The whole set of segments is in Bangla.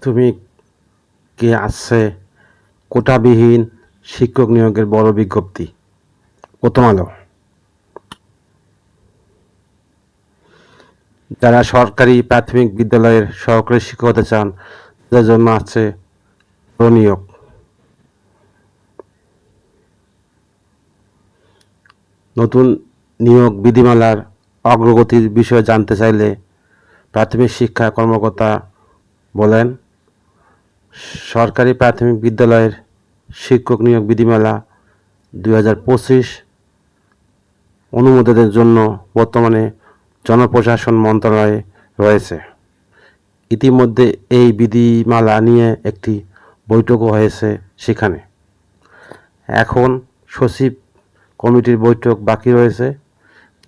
প্রাথমিকে আসছে কোটাবিহীন শিক্ষক নিয়োগের বড় বিজ্ঞপ্তি। প্রথম আলো। যারা সরকারি প্রাথমিক বিদ্যালয়ের সহকারী শিক্ষক হতে চান, তাদের জন্য আছে নিয়োগ নতুন নিয়োগ বিধিমালার অগ্রগতির বিষয়ে জানতে চাইলে প্রাথমিক শিক্ষা কর্মকর্তা বলেন সরকারি প্রাথমিক বিদ্যালয়ের শিক্ষক নিয়োগ বিধিমালা দুই হাজার পঁচিশ অনুমোদনের জন্য বর্তমানে জনপ্রশাসন মন্ত্রণালয়ে রয়েছে। ইতিমধ্যে এই বিধিমালা নিয়ে একটি বৈঠকও হয়েছে সেখানে। এখন সচিব কমিটির বৈঠক বাকি রয়েছে।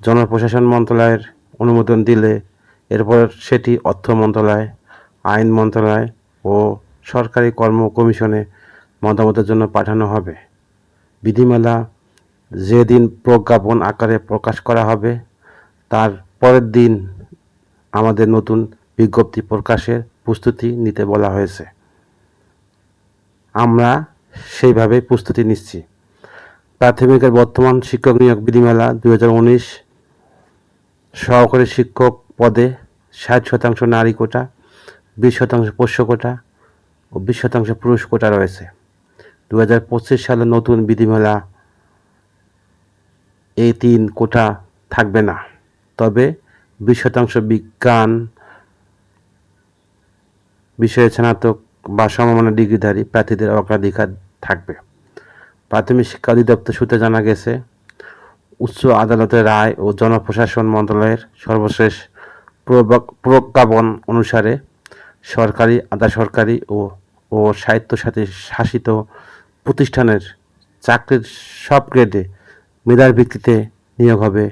জনপ্রশাসন মন্ত্রণালয়ের অনুমোদন দিলে এরপর সেটি অর্থ মন্ত্রণালয়, আইন মন্ত্রণালয় ও সরকারি কর্ম কমিশনে মতামতের জন্য পাঠানো হবে। বিধিমালা যেদিন প্রজ্ঞাপন আকারে প্রকাশ করা হবে, তার পরের দিন আমাদের নতুন বিজ্ঞপ্তি প্রকাশের প্রস্তুতি নিতে বলা হয়েছে। আমরা সেইভাবে প্রস্তুতি নিচ্ছি। প্রাথমিকের বর্তমান শিক্ষক নিয়োগ বিধিমালা দু হাজার উনিশ সহকারী শিক্ষক পদে ষাট শতাংশ নারী কোটা, বিশ শতাংশ পোষ্য কোটা ও বিশ শতাংশ পুরুষ কোটা রয়েছে। দু সালে নতুন বিধিমালা এই তিন কোটা থাকবে না। তবে বিশ শতাংশ বিজ্ঞান বিষয়ে স্নাতক বা সমমানের ডিগ্রিধারী প্রার্থীদের অগ্রাধিকার থাকবে। প্রাথমিক শিক্ষা অধিদপ্তর সূত্রে জানা গেছে, উচ্চ আদালতের রায় ও জনপ্রশাসন মন্ত্রণালয়ের সর্বশেষ প্রজ্ঞাপন অনুসারে সরকারি, আধা সরকারি ও ও স্বায়ত্তশাসিত শাসিত প্রতিষ্ঠানের চাকরির সব গ্রেডে মেধার ভিত্তিতে নিয়োগ হবে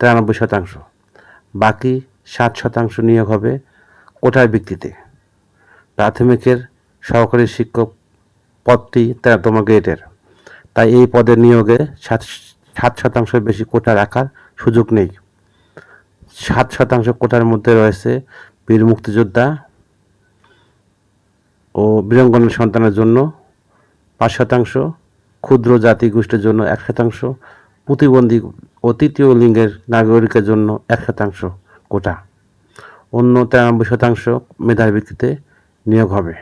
তিরানব্বই শতাংশ। বাকি ষাট শতাংশ নিয়োগ হবে কোটার ভিত্তিতে। প্রাথমিকের সহকারী শিক্ষক পদটি তেরোতম গ্রেডের তাই এই পদের নিয়োগে সাত সাত শতাংশের বেশি কোটা রাখার সুযোগ নেই। সাত শতাংশ কোটার মধ্যে রয়েছে বীর মুক্তিযোদ্ধা ও বীরাঙ্গনের সন্তানের জন্য পাঁচ শতাংশ, ক্ষুদ্র জাতি গোষ্ঠীর জন্য এক শতাংশ, প্রতিবন্ধী ও তৃতীয় লিঙ্গের নাগরিকের জন্য এক শতাংশ কোটা। অন্য তেরানব্বই শতাংশ মেধার ভিত্তিতে নিয়োগ হবে।